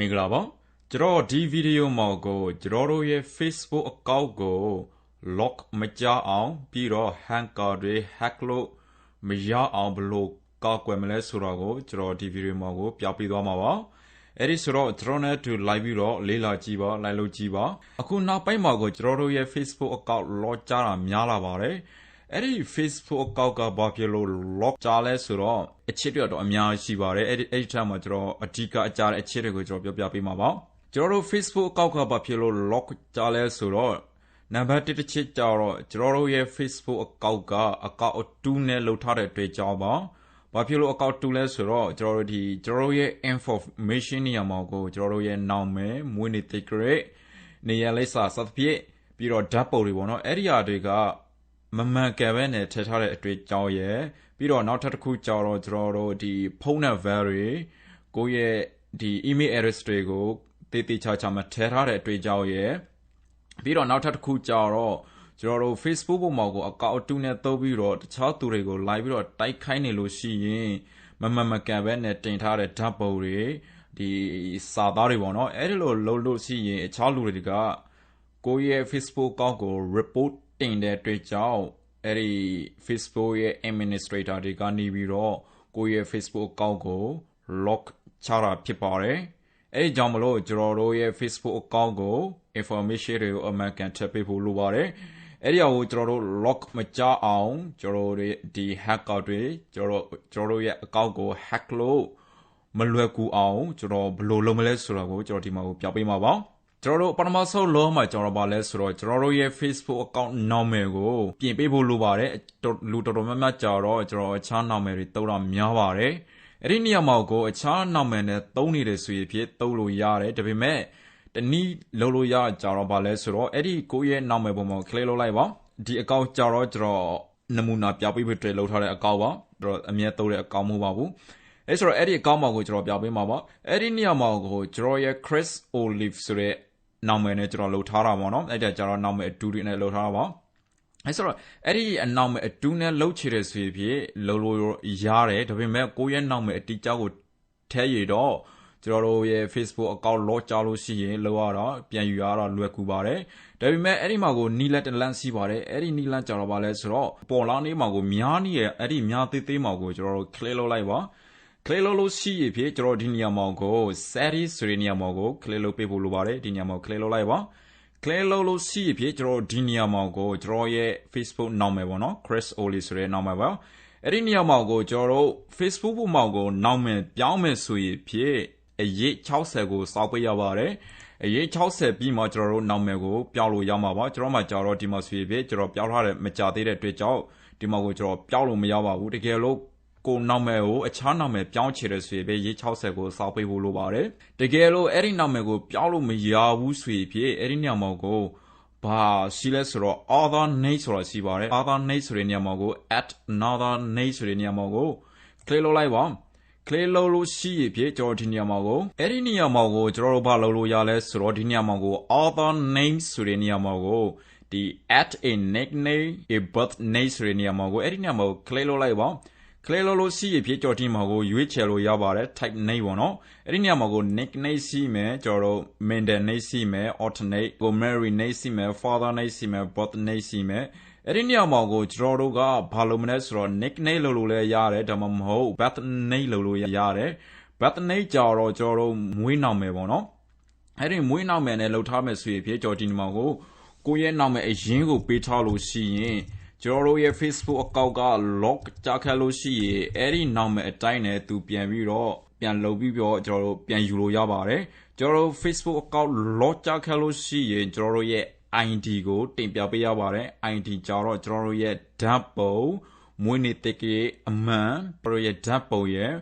မင်္ဂလာပါကျွန်တော်ဒီဗီဒီယိုမှာကိုကျွန်တော်တို့ရဲ့ Facebook account ကို lock မကြအောင်ပြီးတော့ hacker တွေ hack လို့မရအောင်ဘယ်လိုကောက်ွယ်မလဲဆိုတော့ကိုကျွန်တော်ဒီဗီဒီယိုမှာကိုပြပြသွားမှာပါအဲ့ဒီဆိုတော့ကျွန်တော်နဲ့တူ live ပြီးတော့လေးလာကြည့်ပါလိုက်လို့ကြည့်ပါအခုနောက်ပိုင်းမှာကိုကျွန်တော်တို့ရဲ့ Facebook account lock ကြတာများလာပါတယ် အဲ့ဒီ Facebook account ကဘာဖြစ်လို့ lock ကြလဲဆိုတော့အချစ်တွေတော့အများကြီးရှိပါတယ်အဲ့ဒီအဲ့ဒီထက်မှာကျွန်တော်အဓိကအကြတဲ့အချစ်တွေကိုကျွန်တော်ပြောပြပေးမှာပါကျွန်တော်တို့ Facebook account ကဘာဖြစ်လို့ lock ကြလဲဆိုတော့နံပါတ်1တစ်ချက်ကြတော့ကျွန်တော်တို့ရဲ့ Facebook account က account 2နဲ့လုပ်ထားတဲ့အတွက်ကြောင့်ပါဘာဖြစ်လို့ account 2လဲဆိုတော့ကျွန်တော်တို့ဒီကျွန်တော်တို့ရဲ့ information နေရာမှာကိုကျွန်တော်တို့ရဲ့နာမည်မွေးနေ့တက္ကရာနေရာလိပ်စာစသဖြင့်ပြီးတော့ဓာတ်ပုံတွေပေါ့နော်အဲ့ဒီအရာတွေက မမှန်ကန်ပဲနဲ့ထည့်ထားတဲ့အတွေ့အကြောင်းရဲ့ပြီးတော့နောက်ထပ်တစ်ခုကြောတော့ကျွန်တော်တို့ဒီဖုန်းနံပါတ်တွေကိုယ့်ရဲ့ဒီ email address တွေကိုတည်တည်ချာချာမထည့်ထားတဲ့အတွေ့အကြောင်းရဲ့ပြီးတော့နောက်ထပ်တစ်ခုကြောတော့ကျွန်တော်တို့ Facebook ပေါ်မှာကိုအကောင့်တူနဲ့သုံးပြီးတော့တခြားသူတွေကို live ပြီးတော့တိုက်ခိုင်းနေလို့ရှိရင်မမမကန်ပဲနဲ့တင်ထားတဲ့ဓာတ်ပုံတွေဒီစာသားတွေပေါ့နော်အဲ့ဒီလိုလုပ်လို့ရှိရင်အခြားလူတွေကကိုယ့်ရဲ့ Facebook account ကို report တင်တဲ့အတွက်ကြောင့်အဲ့ဒီ Facebook ရဲ့ administrator တွေကနေပြီးတော့ကိုယ့်ရဲ့ Facebook account ကို lock ချတာဖြစ်ပါတယ်အဲ့ဒီကြောင့်မလို့ကျွန်တော်တို့ရဲ့ Facebook account ကို information တွေကိုအမှန်ကန်ထည့်ပေးဖို့လိုပါတယ်အဲ့ဒီအကိုကျွန်တော်တို့ lock မကြအောင်ကျွန်တော်တို့ဒီ hacker တွေကျွန်တော်ကျွန်တော်တို့ရဲ့ account ကို hack လို့မလွယ်ကူအောင်ကျွန်တော်ဘယ်လိုလုပ်မလဲဆိုတော့ကိုကျွန်တော်ဒီမှာကိုပြပေးမှာပါ ကျွန်တော်တို့ပထမဆုံးလုံးမှာကျွန်တော်ပါလဲဆိုတော့ကျွန်တော်တို့ရဲ့ Facebook account နာမည်ကိုပြင်ပေးဖို့လိုပါတယ်လူတော်တော်များများကြာတော့ကျွန်တော်အခြားနာမည်တွေတုံးတာများပါတယ်အဲ့ဒီနေရာမှာကိုအခြားနာမည်နဲ့သုံးနေတယ်ဆိုရင်ဖြစ်သုံးလို့ရတယ်ဒါပေမဲ့တနည်းလုံးလို့ရကြတော့ပါလဲဆိုတော့အဲ့ဒီကိုယ့်ရဲ့နာမည်ပုံမှာ click လုပ်လိုက်ပါဒီအကောင့်ကြတော့ကျွန်တော်နမူနာပြပေးဖို့တွေ့လောက်ထားတဲ့အကောင့်ပါတော့အမြဲသုံးတဲ့အကောင့်မဟုတ်ပါဘူးအဲဆိုတော့အဲ့ဒီအကောင့်မှာကိုကျွန်တော်ပြပေးမှာပါအဲ့ဒီနေရာမှာကိုကျွန်တော်ရဲ့ Chris Olive ဆိုတဲ့ နာမည်နဲ့ကျွန်တော်လှုပ်ထားတာပေါ့နော်အဲ့ဒါကြတော့နာမည်အတူတူနဲ့လှုပ်ထားတာပါအဲဆိုတော့အဲ့ဒီအနောက်မဲ့အတူနဲ့လှုပ်ချတဲ့ဆိုဖြစ်လှုပ်လို့ရတယ်ဒါပေမဲ့ကိုယ့်ရဲ့နောက်မဲ့အတီးကြောက်ကိုထဲရတော့ကျွန်တော်တို့ရဲ့ Facebook account lock ကြလို့ရှိရင်လောက်ရတော့ပြန်ယူရတော့လွယ်ကူပါတယ်ဒါပေမဲ့အဲ့ဒီမှာကိုနီလက်တလန့်စီးပါတယ်အဲ့ဒီနီလက်ကြတော့ပါလဲဆိုတော့ပေါ်လာနေမှာကိုများနေရဲ့အဲ့ဒီများသေးသေးမှာကိုကျွန်တော်တို့ click လုပ်လိုက်ပါ click လုပ်လို့ရှိရဖြစ်ကျွန်တော်ဒီနေရာမှာကို series ဆိုတဲ့နေရာမှာကို click လုပ်ပေးဖို့လိုပါတယ်ဒီနေရာမှာ click လုပ်လိုက်ပါ click လုပ်လို့ရှိရဖြစ်ကျွန်တော်ဒီနေရာမှာကိုကျွန်တော်ရဲ့ Facebook နာမည်ပေါ့နော် Chris Oli ဆိုတဲ့နာမည်ပါအဲ့ဒီနေရာမှာကိုကျွန်တော်တို့ Facebook ပေါ်မှာကိုနာမည်ပြောင်းမယ်ဆိုရင်ဖြစ်အရေး60ကိုစောက်ပေးရပါတယ်အရေး60ပြီးမှကျွန်တော်တို့နာမည်ကိုပြောင်းလို့ရမှာပါကျွန်တော်မှကြာတော့ဒီမှာဆိုရင်ဖြစ်ကျွန်တော်ပြောင်းထားတဲ့မကြသေးတဲ့အတွက်ကြောင့်ဒီမှာကိုကျွန်တော်ပြောင်းလို့မရပါဘူးတကယ်လို့ ကိုနာမည်ကိုအခြားနာမည်ပြောင်းချင်တယ်ဆိုရင်ပဲရေး60ကိုစောက်ပေးဖို့လိုပါတယ်တကယ်လို့အဲ့ဒီနာမည်ကိုပြောင်းလို့မရဘူးဆိုရင်ဖြစ်အဲ့ဒီနာမည်ကိုဘာရှိလဲဆိုတော့ other name ဆိုတာရှိပါတယ် other name ဆိုတဲ့နေရာမှာကို at another name ဆိုတဲ့နေရာမှာကို click လုပ်လိုက်ပါ click လုပ်လို့ရှိရဖြစ်ကျွန်တော်ဒီနေရာမှာကိုအဲ့ဒီနေရာမှာကိုကျွန်တော်တို့ဘာလုပ်လို့ရလဲဆိုတော့ဒီနေရာမှာကို author name ဆိုတဲ့နေရာမှာကိုဒီ at a nickname a birth name ဆိုတဲ့နေရာမှာကိုအဲ့ဒီနေရာမှာကို click လုပ်လိုက်ပါ click လုပ်လို့ရှိရဖြစ်ကျွန်တော်ဒီမှာကိုရွေးချယ်လို့ရပါတယ် type name ပေါ့နော်အဲ့ဒီနေရာမှာကို nickname ရှိမယ်ကျွန်တော်တို့ middle name ရှိမယ် alternate ကို Mary name ရှိမယ် father name ရှိမယ် birth name ရှိမယ်အဲ့ဒီနေရာမှာကိုကျွန်တော်တို့ကဘာလို့မလဲဆိုတော့ nickname လို့လို့လည်းရတယ်ဒါမှမဟုတ် birth name လို့လို့ရတယ် birth name ကြတော့ကျွန်တော်တို့မွေးနာမည်ပေါ့နော်အဲ့ဒီမွေးနာမည်နဲ့လောက်ထားမယ်ဆိုရင်ဖြစ်ကျွန်တော်ဒီနေရာမှာကိုကိုယ့်ရဲ့နာမည်အရင်ကိုပေးထားလို့ရှိရင် ကျွန်တော်တို့ရဲ့ Facebook account က lock ကြခဲ့လို့ရှိရင်အဲ့ဒီနာမည်အတိုင်းနဲ့သူပြန်ပြီးတော့ပြန်လုပ်ပြီးတော့ကျွန်တော်တို့ပြန်ယူလို့ရပါတယ်ကျွန်တော်တို့ Facebook account lock ကြခဲ့လို့ရှိရင်ကျွန်တော်တို့ရဲ့ ID ကိုတင်ပြပေးရပါတယ် ID ကြတော့ကျွန်တော်တို့ရဲ့ဓာတ်ပုံမွေးနေ့တက်ကလေးအမှန်ပရိုရဲ့ဓာတ်ပုံရဲ့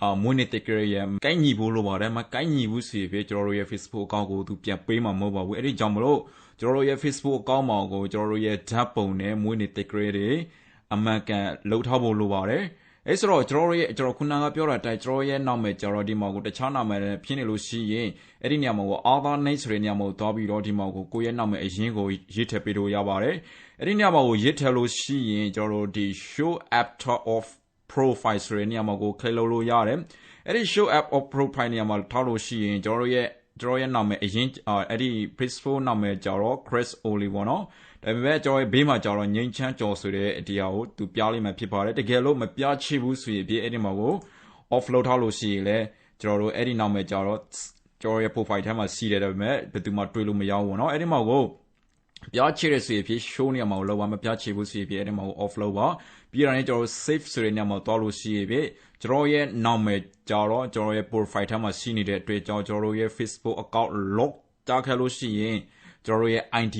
အာမွေးနေ့တက်ကလေးရဲ့ကိုင်းညီဖို့လိုပါတယ်မကိုင်းညီဘူးစီဖြစ်ကျွန်တော်တို့ရဲ့ Facebook account ကိုသူပြန်ပေးမှာမဟုတ်ပါဘူးအဲ့ဒီကြောင့်မလို့ ကျွန်တော်တို့ရဲ့ Facebook account မှာကို ကျွန်တော်တို့ရဲ့ဓာတ်ပုံနဲ့မွေးနေ့တက်ကလေးတွေအမှန်ကန်လှုပ်ထားဖို့လိုပါတယ်အဲဆိုတော့ကျွန်တော်ရဲ့ကျွန်တော်ခုနကပြောတာတိုင်ကျွန်တော်ရဲ့နောက်မဲ့ကျွန်တော်ဒီမှာကိုတခြားနာမည်နဲ့ဖြစ်နေလို့ရှိရင်အဲ့ဒီနေရာမှာကို other name ဆိုတဲ့နေရာမှာကိုသွားပြီးတော့ဒီမှာကိုကိုရဲ့နောက်မဲ့အရင်ကိုရေးထည့်ပေးလို့ရပါတယ်အဲ့ဒီနေရာမှာကိုရေးထည့်လို့ရှိရင်ကျွန်တော်တို့ဒီ show after of profile ဆိုတဲ့နေရာမှာကို click လုပ်လို့ရတယ်အဲ့ဒီ show app of profile နေရာမှာထားလို့ရှိရင်ကျွန်တော်တို့ရဲ့ ကျွန်တော်ရဲ့နာမည်အရင်အဲ့ဒီ principal နာမည်ကြတော့ Chris Oli ပေါ့နော်ဒါပေမဲ့ကျွန်တော်ရဲ့ဘေးမှာကြတော့ငိန်ချမ်းကျော်ဆိုတဲ့အတရားကိုသူပြလိုက်မှဖြစ်ပါတယ်တကယ်လို့မပြချဘူးဆိုရင်ပြအဲ့ဒီမှာကို offload ထားလို့ရှိရင်လည်းကျွန်တော်တို့အဲ့ဒီနာမည်ကြတော့ကျွန်တော်ရဲ့ profile ထဲမှာစီးတယ်ဒါပေမဲ့ဘယ်သူမှတွေးလို့မရဘူးပေါ့နော်အဲ့ဒီမှာကိုပြားချရစီဖြစ် show နေမှာကိုလောက်ပါမပြားချဘူးစီဖြစ်အဲ့ဒီမှာကို offload ပါပြီးတော့လည်းကျွန်တော် save ဆိုတဲ့နေရာမှာသွားလို့ရှိရပြီ ကျွန်တော်ရဲ့နာမည်ကြတော့ကျွန်တော်ရဲ့ profile ထဲမှာရှိနေတဲ့အတွက်ကြောင့်ကျွန်တော်ရဲ့ Facebook account log တားခဲ့လို့ရှိရင်ကျွန်တော်ရဲ့ ID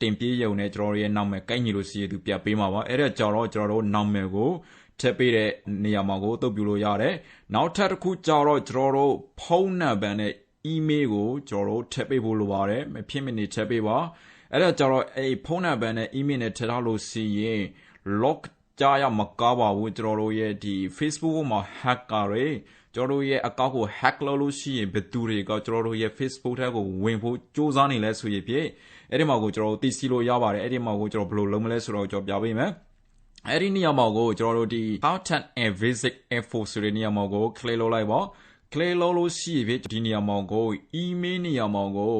တင်ပြေးရုံနဲ့ကျွန်တော်ရဲ့နာမည်ကိုက်ညီလို့ရှိရင်သူပြပေးမှာပါအဲ့ဒါကြောင့်တော့ကျွန်တော်တို့နာမည်ကိုထည့်ပေးတဲ့နေရာမှာကိုတုတ်ပြလို့ရတယ်နောက်ထပ်တစ်ခုကြတော့ကျွန်တော်တို့ဖုန်းနံပါတ်နဲ့ email ကိုကျွန်တော်တို့ထည့်ပေးဖို့လိုပါတယ်မဖြစ်မနေထည့်ပေးပါအဲ့ဒါကြတော့အဲ့ဖုန်းနံပါတ်နဲ့ email နဲ့ထည့်ထားလို့ရှိရင် log ကြားရမကားပါဘူးကျွန်တော်တို့ရဲ့ဒီ Facebook မှာ hacker တွေကျွန်တော်တို့ရဲ့ account ကို hack လုပ်လို့ရှိရင်ဘယ်သူတွေကကျွန်တော်တို့ရဲ့ Facebook ထဲကိုဝင်ဖို့စူးစမ်းနေလဲဆိုရင်ဖြစ်အဲ့ဒီမှာကိုကျွန်တော်တို့သိရှိလို့ရပါတယ်အဲ့ဒီမှာကိုကျွန်တော်ဘယ်လိုလုပ်မလဲဆိုတော့ကျွန်တော်ပြပေးမယ်အဲ့ဒီနေရာမှာကိုကျွန်တော်တို့ဒီ content and visit info ဆိုတဲ့နေရာမှာကို click လုပ်လိုက်ပါ click လုပ်လို့ရှိရင်ဒီနေရာမှာကို email နေရာမှာကို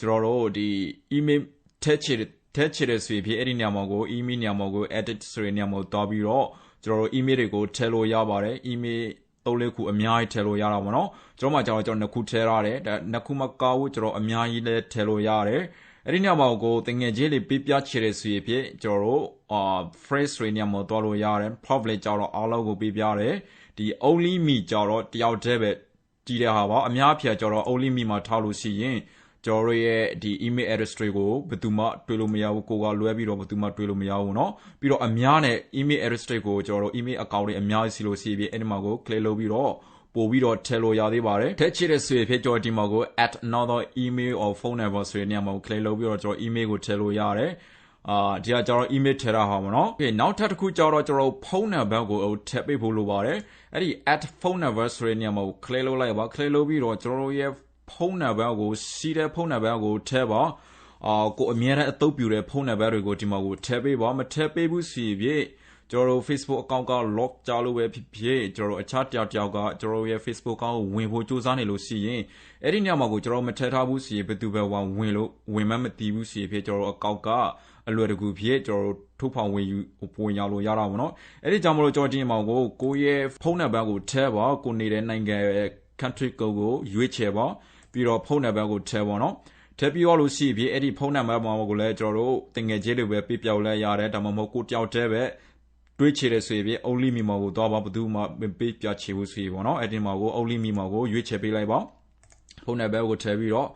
ကျွန်တော်တို့ဒီ email ထည့်ချ င်ထည့်ချင်တဲ့ဆိုရင်အဲ့ဒီနေရာမှာကို email နေရာမှာကို edit ဆိုတဲ့နေရာမှာတွားပြီးတော့ကျွန်တော်တို့ email တွေကိုထည့်လို့ရပါတယ် email သုံးလေးခုအများကြီးထည့်လို့ရတာပေါ့နော်ကျွန်တော်မှကျွန်တော်ကျွန်တော်နှစ်ခုထည့်ရတယ်ဒါနှစ်ခုမကောက်ဘူးကျွန်တော်အများကြီးလည်းထည့်လို့ရတယ်အဲ့ဒီညမှာကိုတငယ်ချင်းလေးပြပြချင်တဲ့ဆိုရင်ဖြစ်ကျွန်တော်တို့အာ phrase တွေညမှာတွားလို့ရတယ် probably ကြောတော့အားလုံးကိုပြပြရတယ်ဒီ only me ကြောတော့တယောက်တည်းပဲကြည့်တဲ့ဟာပါအများဖြာကြောတော့ only me မှာထားလို့ရှိရင် ကျွန်တော်ရဲ့ဒီ email address တွေကိုဘယ်သူမှတွေ့လို့မရဘူးကိုကလွဲပြီးတော့ဘယ်သူမှတွေ့လို့မရဘူးเนาะပြီးတော့အများနဲ့ email address တွေကိုကျွန်တော်တို့ email account တွေအများကြီးစီလို့စီပြီးအဲ့ဒီမှာကို click လုပ်ပြီးတော့ပို့ပြီးတော့ထည့်လို့ရသေးပါတယ်ထည့်ချစ်တဲ့ဆိုရင်ဖြစ်ကျွန်တော်ဒီမှာကို at another email or phone number ဆိုတဲ့နေရာမှာကို click လုပ်ပြီးတော့ကျွန်တော် email ကိုထည့်လို့ရတယ်အာဒီကကျွန်တော် email ထည့်တာဟာမနော်။နောက်ထပ်တစ်ခုကျတော့ကျွန်တော်ဖုန်းနံပါတ်ကိုထည့်ပေးဖို့လိုပါတယ်။အဲ့ဒီ at phone number ဆိုတဲ့နေရာမှာကို click လုပ်လိုက်ပါ။ click လုပ်ပြီးတော့ကျွန်တော်ရဲ့ ဖုန်းနံပါတ်ကိုစီးတဲ့ဖုန်းနံပါတ်ကိုထည့်ပါအာကိုအမြဲတမ်းအသုံးပြုတဲ့ဖုန်းနံပါတ်တွေကိုဒီမှာကိုထည့်ပေးပါမထည့်ပေးဘူးစီပြည့်ကျွန်တော်တို့ Facebook account က lock ကြလို့ပဲဖြစ်ဖြစ်ကျွန်တော်တို့အခြားတယောက်တယောက်ကကျွန်တော်ရဲ့ Facebook account ကိုဝင်ဖို့စူးစမ်းနေလို့ရှိရင်အဲ့ဒီညမှာကိုကျွန်တော်မထည့်ထားဘူးစီဘယ်သူပဲဝင်လို့ဝင်မှမသိဘူးစီဖြစ်ကျွန်တော်တို့ account ကအလွယ်တကူဖြစ်ကျွန်တော်တို့ထုတ်ဖောင်ဝင်ယူဝင်ရောက်လို့ရတာပေါ့နော်အဲ့ဒီကြောင့်မလို့ကျွန်တော်ဒီမှာကိုကိုရဲ့ဖုန်းနံပါတ်ကိုထည့်ပါကိုနေတဲ့နိုင်ငံရဲ့ country code ကိုရွေးချယ်ပါ ပြီးတော့ဖုန်းနံပါတ်ကိုထည့်ပါနော်ထည့်ပြီးတော့လို့ရှိပြီအဲ့ဒီဖုန်းနံပါတ်မှာကိုလည်းကျွန်တော်တို့တင်ငယ်ချင်းတွေပဲပြပြောက်လဲရတယ်ဒါမှမဟုတ်ကိုတယောက်တည်းပဲတွေးချတယ်ဆိုရင် only me မှာကိုသွားပါဘယ်သူမှပေးပြချေဘူးဆိုရင်ပေါ့နော်အဲ့ဒီမှာကို only me မှာကိုရွေးချယ်ပေးလိုက်ပါဖုန်းနံပါတ်ကိုထည့်ပြီးတော့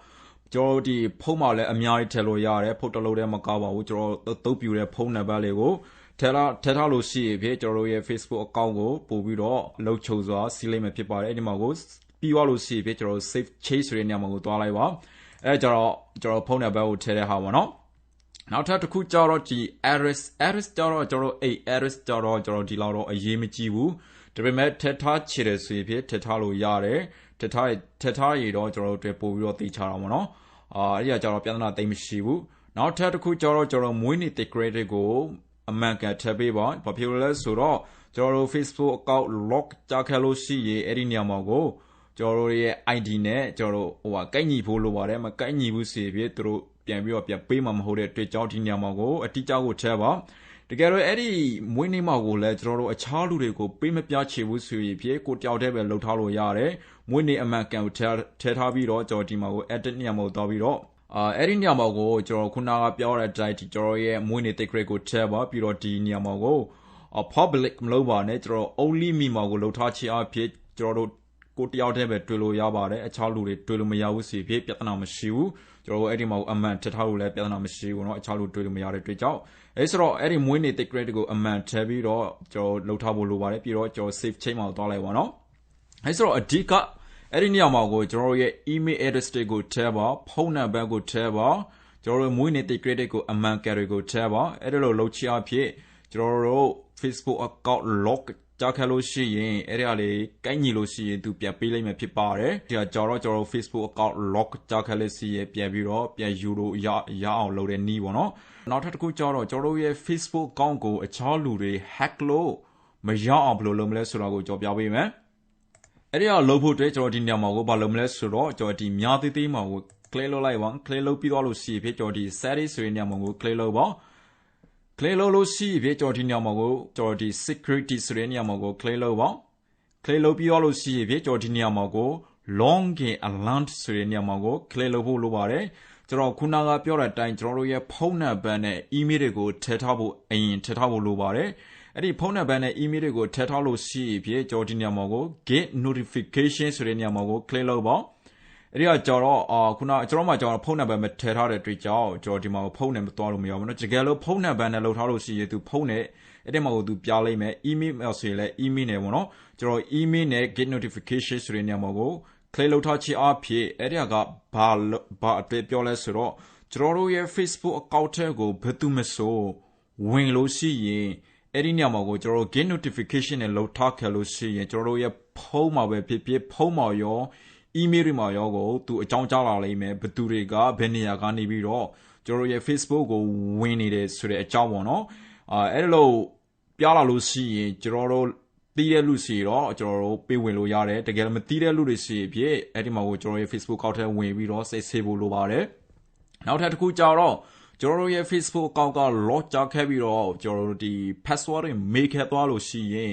ကျွန်တော်ဒီဖုန်းမှာလည်းအများကြီးထည့်လို့ရတယ်ဖုန်းတစ်လုံးတည်းမကောက်ပါဘူးကျွန်တော်သုံးပြတဲ့ဖုန်းနံပါတ်လေးကိုထည့်လာထည့်ထားလို့ရှိရင်ဖြစ်ကျွန်တော်တို့ရဲ့ Facebook account ကိုပို့ပြီးတော့လှုပ်ချုပ်စွာစီးလိုက်မှဖြစ်ပါတယ်အဲ့ဒီမှာကို ပြီးသွားလို့ရှိရင်ကျွန်တော် save change ဆိုတဲ့နေရာမှာကိုသွားလိုက်ပါအဲကြတော့ကျွန်တော်ဖုန်းနံပါတ်ကိုထည့်တဲ့ဟာပေါ့နော်နောက်ထပ်တစ်ခုကြတော့ဒီ address address ကြတော့ကျွန်တော်အဲ့ address ကြတော့ကျွန်တော်ဒီလောက်တော့အရေးမကြီးဘူးဒါပေမဲ့ထည့်ထားချင်တယ်ဆိုရင်ထည့်ထားလို့ရတယ်ထည့်ထားထည့်ထားရတော့ကျွန်တော်တို့ပို့ပြီးတော့သိချတာပေါ့နော်အာအဲ့ဒီကကြတော့ပြဿနာသိမရှိဘူးနောက်ထပ်တစ်ခုကြတော့ကျွန်တော်မွေးနေ့ credit ကိုအမှန်ကန်ထည့်ပေးပါဘာဖြစ်လို့လဲဆိုတော့ကျွန်တော်တို့ Facebook account lock ကြခဲ့လို့ရှိရင်အဲ့ဒီနေရာမှာကို ကျွန်တော်တို့ရဲ့ ID နဲ့ကျွန်တော်တို့ဟိုဟာကိုက်ညီဖို့လိုပါတယ်မကိုက်ညီဘူးစီဖြစ်သူတို့ပြန်ပြီးတော့ပြန်ပေးမှာမဟုတ်တဲ့တွေ့ကြောင်းဒီညမှာကိုအတိအကျကိုထဲပါတကယ်တော့အဲ့ဒီမွေးနေ့မှာကိုလည်းကျွန်တော်တို့အခြားလူတွေကိုပေးမပြချေဘူးဆိုရင်ဖြစ်ကိုတယောက်တည်းပဲလှုပ်ထားလို့ရတယ်မွေးနေ့အမှန်ကန်ကိုထဲထားပြီးတော့ကျွန်တော်ဒီမှာကို edit ညမှာတော့ပြီးတော့အာအဲ့ဒီညမှာကိုကျွန်တော်ခုနကပြောတဲ့အတိုင်းကျွန်တော်ရဲ့မွေးနေ့ ticket ကိုထဲပါပြီးတော့ဒီညမှာကို public မလုပ်ပါနဲ့ကျွန်တော် only me မှာကိုလှုပ်ထားချင်အဖြစ်ကျွန်တော်တို့ ကိုတယောက်တည်းပဲတွေ့လို့ရပါတယ်အခြားလူတွေတွေ့လို့မရဘူးစီဖြစ်ပြဿနာမရှိဘူးကျွန်တော်အဲ့ဒီမှာအမှန်ထထားလို့လည်းပြဿနာမရှိဘူးเนาะအခြားလူတွေ့လို့မရတဲ့တွေ့ကြောင့်အဲဆိုတော့အဲ့ဒီမွေးနေ့ ticket ကိုအမှန်ထည့်ပြီးတော့ကျွန်တော်လှုပ်ထားဖို့လိုပါတယ်ပြီးတော့ကျွန်တော် save chain မှာသွားလိုက်ပါเนาะအဲဆိုတော့အဓိကအဲ့ဒီနေရာမှာကိုကျွန်တော်ရဲ့ email address တွေကိုထည့်ပါဖုန်းနံပါတ်ကိုထည့်ပါကျွန်တော်တို့မွေးနေ့ ticket ကိုအမှန် carry ကိုထည့်ပါအဲ့ဒါလိုလှုပ်ချအဖြစ်ကျွန်တော်တို့ Facebook account log ကြားခက်လို့ရှိရင်အဲ့ဒီဟာလေးကိုင်းညီလို့ရှိရင်သူပြန်ပေးလိုက်မှဖြစ်ပါတယ်ဒီကကြော်တော့ကျွန်တော် Facebook account lock ကြားခက်လို့ရှိရင်ပြန်ပြီးတော့ပြန်ယူလို့ရရအောင်လုပ်တဲ့နည်းပေါ့နော်နောက်ထပ်တစ်ခုကြော်တော့ကျွန်တော်ရဲ့ Facebook account ကိုအခြားလူတွေ hack လို့မရအောင်ဘယ်လိုလုပ်မလဲဆိုတော့ကိုကြော်ပြပေးမယ်အဲ့ဒီကလုပ်ဖို့အတွက်ကျွန်တော်ဒီညမှာကိုဘာလုပ်မလဲဆိုတော့ကျွန်တော်ဒီများသေးသေးမှာကို click လုပ်လိုက်ပါ click လုပ်ပြီးတော့လို့ရှိဖြစ်ကျွန်တော်ဒီ settings ဆိုတဲ့ညမှာကို click လုပ်ပါ click လုပ်လို့ရှိဖြစ်ကျွန်တော်ဒီညမှာကိုကျွန်တော်ဒီ security ဆိုတဲ့ညမှာကို click လုပ်ပါ click လုပ်ပြီးတော့လို့ရှိဖြစ်ကျွန်တော်ဒီညမှာကို login alert ဆိုတဲ့ညမှာကို click လုပ်ဖို့လိုပါတယ်ကျွန်တော်ခုနကပြောတဲ့အတိုင်းကျွန်တော်တို့ရဲ့ဖုန်းနံပါတ်နဲ့ email တွေကိုထည့်ထားဖို့အရင်ထည့်ထားဖို့လိုပါတယ်အဲ့ဒီဖုန်းနံပါတ်နဲ့ email တွေကိုထည့်ထားလို့ရှိဖြစ်ကျွန်တော်ဒီညမှာကို get notification ဆိုတဲ့ညမှာကို click လုပ်ပါ အဲ့ဒီကကျွန်တော်အာခုနကျွန်တော်မှကျွန်တော်ဖုန်းနံပါတ်မထည့်ထားတဲ့အတွက်ကြောင့်ကျွန်တော်ဒီမှာဖုန်းနဲ့မသွားလို့မရဘူးเนาะတကယ်လို့ဖုန်းနံပါတ်နဲ့လောက်ထားလို့ရှိရင်သူဖုန်းနဲ့အဲ့ဒီမှာကိုသူပြလိုက်မယ် email ဆိုရင်လည်း email နဲ့ပေါ့နော်ကျွန်တော် email နဲ့ get notification ဆိုတဲ့ညမှာကို click လုပ်ထားခြင်းအဖြစ်အဲ့ဒီကဘာဘာအတွေ့ပြောလဲဆိုတော့ကျွန်တော်တို့ရဲ့ Facebook account ထဲကိုဘယ်သူမဆိုဝင်လို့ရှိရင်အဲ့ဒီညမှာကိုကျွန်တော် get notification နဲ့လောက်ထားခဲ့လို့ရှိရင်ကျွန်တော်တို့ရဲ့ဖုန်းမှာပဲဖြစ်ဖြစ်ဖုန်းမှာရော email တွေမှာရောကိုသူအကြောင်းကြားလာလိမ့်မယ်ဘယ်သူတွေကဘယ်နေရာကနေပြီးတော့ကျွန်တော်ရဲ့ Facebook ကိုဝင်နေတယ်ဆိုတဲ့အကြောင်းပေါ့နော်အာအဲ့လိုပြလာလို့ရှိရင်ကျွန်တော်တို့တီးတဲ့လူစီတော့ကျွန်တော်တို့ပေးဝင်လို့ရတယ်တကယ်မတီးတဲ့လူတွေစီဖြစ်အဲ့ဒီမှာကိုကျွန်တော်ရဲ့ Facebook ကောက်ထဲဝင်ပြီးတော့စိတ်ဆေးဖို့လိုပါတယ်နောက်ထပ်တစ်ခုကြတော့ကျွန်တော်တို့ရဲ့ Facebook account က log ကြခဲ့ပြီးတော့ကျွန်တော်တို့ဒီ password တွေမေးခဲ့သွားလို့ရှိရင်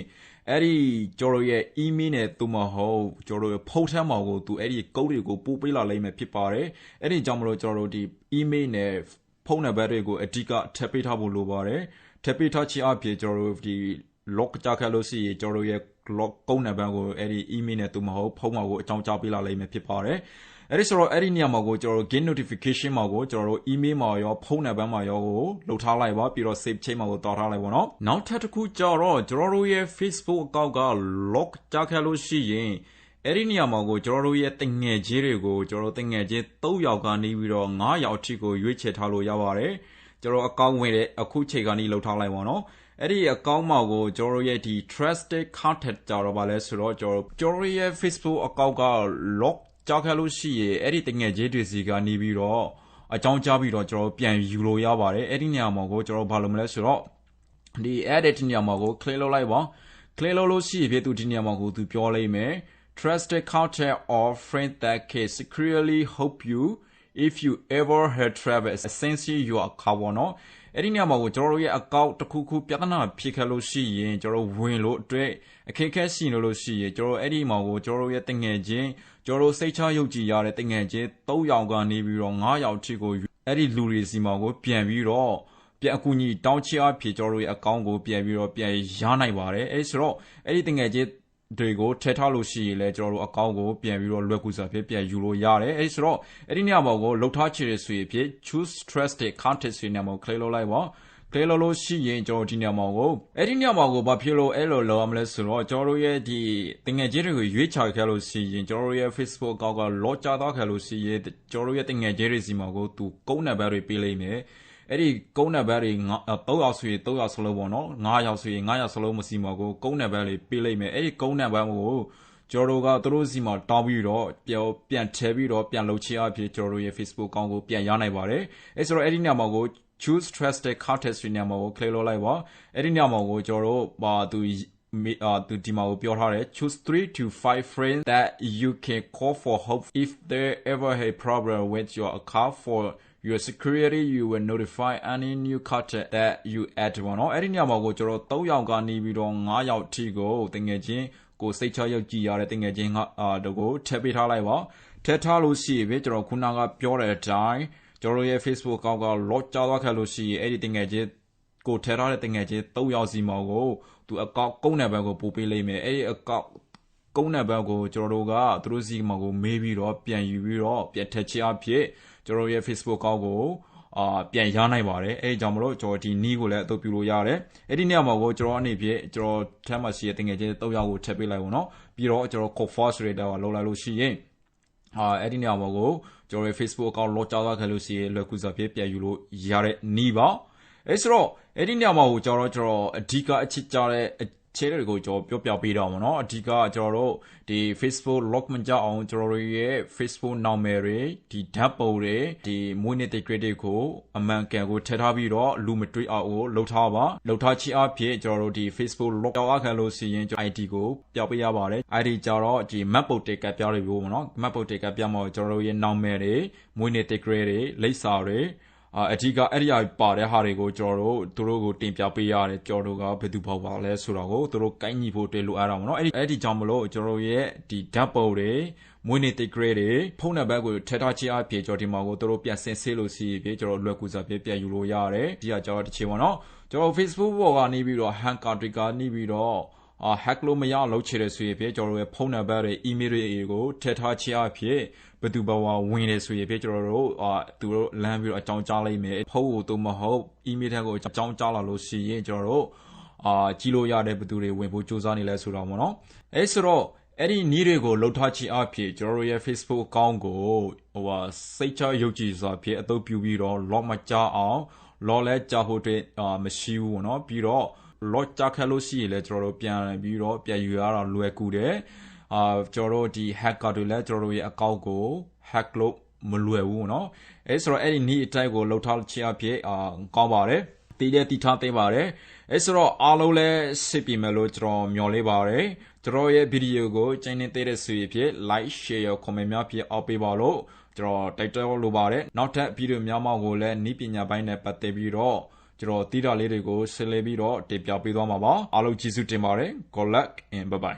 အဲ့ဒီကျွန်တော်ရဲ့ email နဲ့သူမဟုတ်ကျွန်တော်တို့ဖုန်းထဲမှာကိုသူအဲ့ဒီ code တွေကိုပို့ပေးလာလိမ့်မယ်ဖြစ်ပါတယ်အဲ့ဒီကြောင့်မလို့ကျွန်တော်တို့ဒီ email နဲ့ဖုန်းနံပါတ်တွေကိုအဓိကထပ်ပေးထားဖို့လိုပါတယ်ထပ်ပေးထားခြင်းအပြင်ကျွန်တော်တို့ဒီ log ကြခဲ့လို့ရှိရင်ကျွန်တော်တို့ရဲ့ log ကုန်းနံပါတ်ကိုအဲ့ဒီ email နဲ့သူမဟုတ်ဖုန်းမှာကိုအကြောင်းကြားပေးလာလိမ့်မယ်ဖြစ်ပါတယ် အဲ့ဒီဆိုတော့အဲ့ဒီနေရာမှာကိုကျွန်တော်တို့ get notification မှာကိုကျွန်တော်တို့ email မှာရောဖုန်းနံပါတ်မှာရောကိုလုပ်ထားလိုက်ပါပြီးတော့ save ချိန်မှာကိုတောက်ထားလိုက်ပါတော့နောက်ထပ်တစ်ခုကြတော့ကျွန်တော်တို့ရဲ့ Facebook account က log ကြခဲ့လို့ရှိရင်အဲ့ဒီနေရာမှာကိုကျွန်တော်တို့ရဲ့တငယ်ချင်းတွေကိုကျွန်တော်တို့တငယ်ချင်း3ယောက်ကနေပြီးတော့9ယောက်အထိကိုရွေးချယ်ထားလို့ရပါတယ်ကျွန်တော်အကောင့်ဝင်တဲ့အခုချိန်ကနေလှုပ်ထားလိုက်ပါတော့အဲ့ဒီအကောင့်မှာကိုကျွန်တော်ရဲ့ဒီ trusted content ကြတော့ဗာလဲဆိုတော့ကျွန်တော်ကျွန်တော်ရဲ့ Facebook account က log ကြောက်ခါလို့ရှိရင်အဲ့ဒီတငယ်ချင်းတွေစီကနေပြီးတော့အကြောင်းကြားပြီးတော့ကျွန်တော်ပြန်ယူလို့ရပါတယ်အဲ့ဒီနေရာမှာကိုကျွန်တော်ဘာလုပ်မလဲဆိုတော့ဒီ edit နေရာမှာကို click လုပ်လိုက်ပါ click လုပ်လို့ရှိရင်သူဒီနေရာမှာကိုသူပြောလိုက်မယ် trusted content or friend that can secretly help you if you ever had travel essential your account ပေါ့နော်အဲ့ဒီနေရာမှာကိုကျွန်တော်တို့ရဲ့ account တစ်ခုခုပြဿနာဖြစ်ခဲ့လို့ရှိရင်ကျွန်တော်ဝင်လို့အတွက်အခက်အခဲရှိလို့လို့ရှိရင်ကျွန်တော်အဲ့ဒီမှာကိုကျွန်တော်ရဲ့တငယ်ချင်း ကျွန်တော်စိတ်ချယုတ်ကြည်ရတဲ့တငယ်ချင်း၃ယောက်ကနေပြီးတော့၅ယောက်ထိကိုအဲ့ဒီလူတွေစီမှာကို ပြန်ပြီးတော့ပြန်အကူအညီတောင်းချအဖြစ်ကျွန်တော်ရဲ့ account ကိုပြန်ပြီးတော့ပြန်ရနိုင်ပါတယ်အဲ့ဆိုတော့အဲ့ဒီတငယ်ချင်းတွေကိုထည့်ထားလို့ရှိရင်လည်းကျွန်တော်တို့အကောင့်ကိုပြန်ပြီးတော့လွယ်ကူစွာဖြင့်ပြန်ယူလို့ရတယ်အဲဒီဆိုတော့အဲ့ဒီနေရာမှာကိုလှုပ်ထားချင်ရဆိုရင်ဖြင့် choose trusted content ဆိုတဲ့နေရာမှာ click လုပ်လိုက်ပါ click လုပ်လို့ရှိရင်ကျွန်တော်ဒီနေရာမှာကိုအဲ့ဒီနေရာမှာကိုဘာဖြစ်လို့အဲ့လိုလုပ်ရမလဲဆိုတော့ကျွန်တော်တို့ရဲ့ဒီတင်ငယ်ချင်းတွေကိုရွေးချယ်ခဲ့လို့ရှိရင်ကျွန်တော်တို့ရဲ့ Facebook account ကလော့ချသွားခဲ့လို့ရှိရင်ကျွန်တော်တို့ရဲ့တင်ငယ်ချင်းတွေစီမှာကိုသူကုန်းနံပါတ်တွေပေးလိုက်မယ်အဲ့ဒီကုန်းနံပါတ်တွေ3ယောက်ဆိုရင်3ယောက်စလုံးပေါ့နော်9ယောက်ဆိုရင်9ယောက်စလုံးမစီမှာကိုကုန်းနံပါတ်တွေပေးလိုက်မယ်အဲ့ဒီကုန်းနံပါတ်ကိုကျွန်တော်တို့ကသူတို့စီမှာတောင်းပြီးတော့ပြန်ပြန်ထည့်ပြီးတော့ပြန်လုပ်ချင်အဖြစ်ကျွန်တော်တို့ရဲ့ Facebook account ကိုပြန်ရနိုင်ပါတယ်အဲဆိုတော့အဲ့ဒီညမှာကို choose trusted context ညမှာကို click လုပ်လိုက်ပါအဲ့ဒီညမှာကိုကျွန်တော်တို့ပါသူအာသူဒီမှာကိုပြောထားတယ် choose 3 to 5 friends that you can call for help if there ever a problem with your account for your security you will notify any new content that you add ပေါ့နော်အဲ့ဒီညမှာကိုကျွန်တော်3ယောက်ကနေပြီးတော့5ယောက်ထိကိုတကယ်ချင်းကိုစိတ်ချရုပ်ကြည်ရတဲ့တကယ်ချင်းကအာတို့ကိုထည့်ပေးထားလိုက်ပါထည့်ထားလို့ရှိရင်ကျွန်တော်ခုနကပြောတဲ့အတိုင်း ကျွန်တော်ရဲ့ Facebook account က lock ချသွားခဲ့လို့ရှိရင်အဲ့ဒီတကယ်ချင်းကိုထည့်ထားတဲ့တကယ်ချင်း3ယောက်စီမှာကိုသူအကောင့်ကုန်းနံပါတ်ကိုပို့ပေးလိုက်မယ်အဲ့ဒီအကောင့်ကုန်းနံပါတ်ကိုကျွန်တော်တို့ကသူတို့စီမှာကိုမေးပြီးတော့ပြန်ယူပြီးတော့ပြန်ထည့်ချအဖြစ်ကျွန်တော်ရဲ့ Facebook account ကိုအာပြန်ရနိုင်ပါတယ်အဲကြောင့်မလို့ကျွန်တော်ဒီနီးကိုလည်းအသုံးပြုလို့ရတယ်အဲ့ဒီနေရာမှာကိုကျွန်တော်အနေဖြင့်ကျွန်တော်ထမ်းမှရှိတဲ့တငယ်ချင်း၃ယောက်ကိုထည့်ပေးလိုက်ပါတော့ပြီးတော့ကျွန်တော် code force rate ကိုလောက်လိုက်လို့ရှိရင် အာအဲ့ဒီနေရာမှာကိုကျွန်တော်ရဲ့ Facebook account လော့ချသွားခဲ့လို့ရှိရင်လွယ်ကူစွာဖြင့်ပြန်ယူလို့ရတဲ့နီးပါအဲဆိုတော့အဲ့ဒီနေရာမှာကိုကျွန်တော်ကျွန်တော်အဓိကအချစ်ကြတဲ့ ခြေတွေကိုကျွန်တော်ပြောပြပေးတော့မယ်နော်အဓိကကျွန်တော်တို့ဒီ Facebook log မကြအောင်ကျွန်တော်တို့ရဲ့ Facebook နာမည်တွေဒီဓာတ်ပုံတွေဒီမွေးနေ့တိတ်ကြွတွေကိုအမှန်ကန်ကိုထည့်ထားပြီးတော့လူမတွေ့အောင်ကိုလှုပ်ထားပါလှုပ်ထားခြင်းအဖြစ်ကျွန်တော်တို့ဒီ Facebook log ကြောက်အခါလို့စီရင် ID ကိုပြောပေးရပါတယ် ID ကြတော့ဒီ map ပုံတိတ်ကပြောရပြီးပေါ့နော် map ပုံတိတ်ကပြမှာကျွန်တော်တို့ရဲ့နာမည်တွေမွေးနေ့တိတ်ကြွတွေလိပ်စာတွေ အာအဓိကအဲ့ဒီအပါတဲ့ဟာတွေကိုကျွန်တော်တို့သူတို့ကိုတင်ပြပေးရတယ်ကျွန်တော်တို့ကဘယ်သူပေါ့ပါလဲဆိုတော့ကိုသူတို့ကိုင်းညီဖို့တွေ့လို့အားတော့မနော်အဲ့ဒီအဲ့ဒီကြောင့်မလို့ကျွန်တော်တို့ရဲ့ဒီဓာတ်ပုံတွေမွေးနေ့တိတ်ဂရေးတွေဖုန်းနံပါတ်ကိုထည့်ထားခြင်းအပြင်ကျွန်တော်ဒီမှာကိုသူတို့ပြန်ဆင်းဆေးလို့စီပြေကျွန်တော်လွယ်ကူစွာပြေပြန်ယူလို့ရတယ်ဒီကကျွန်တော်တစ်ချိန်ပါနော်ကျွန်တော် Facebook ပေါ်ကနေပြီးတော့ hacker တွေကနေပြီးတော့ အာဟက်လို့မရလောက်ချေတယ်ဆိုရင်ပြကျွန်တော်တို့ရဲ့ဖုန်းနံပါတ်တွေအီးမေးလ်တွေကိုထည့်ထားခြင်းအဖြစ်ဘသူဘဝဝင်တယ်ဆိုရင်ပြကျွန်တော်တို့အာသူတို့လမ်းပြီးတော့အကြောင်းကြားလိုက်မယ်ဖုန်းကိုတော့မဟုတ်အီးမေးလ်ထက်ကိုအကြောင်းကြားလာလို့ရှိရင်ကျွန်တော်တို့အာကြည့်လို့ရတဲ့ဘသူတွေဝင်ဖို့စူးစမ်းနေလဲဆိုတော့ဗောနော်အဲဆိုတော့အဲ့ဒီနည်းတွေကိုလှုပ်ထားခြင်းအဖြစ်ကျွန်တော်တို့ရဲ့ Facebook account ကိုဟိုဟာစိတ်ချရုပ်ကြည်စွာဖြင့်အသုံးပြုပြီးတော့ log မကြအောင် log လဲကြာဖို့အတွက်မရှိဘူးဗောနော်ပြီးတော့ log ကြခက်လို့ရှိရင်လည်းကျွန်တော်တို့ပြန်ပြီးတော့ပြန်ယူရတာလွယ်ကူတယ်အာကျွန်တော်တို့ဒီ hacker တွေလည်းကျွန်တော်တို့ရဲ့ account ကို hack လို့မလွယ်ဘူးเนาะအဲဆိုတော့အဲ့ဒီ need အတိုင်းကိုလှုပ်ထားခြင်းအဖြစ်အာကောင်းပါတယ်တည်တဲ့တည်ထားသိပါတယ်အဲဆိုတော့အားလုံးလည်းစစ်ပြီမယ်လို့ကျွန်တော်မျှော်လင့်ပါတယ်ကျွန်တော်ရဲ့ဗီဒီယိုကိုကျင်းနေသေးတဲ့ဆိုရင်ဖြစ် like share comment များဖြစ်အောက်ပေးပါလို့ကျွန်တော်တိုက်တွန်းလိုပါတယ်နောက်ထပ်ဗီဒီယိုများမှကိုလည်းဤပညာပိုင်းနဲ့ပတ်သက်ပြီးတော့ ကျွန်တော်တီးတာလေးတွေကိုဆက်လက်ပြီးတော့တင်ပြပေးသွားမှာပါအားလုံးကျေးဇူးတင်ပါတယ် good luck and bye bye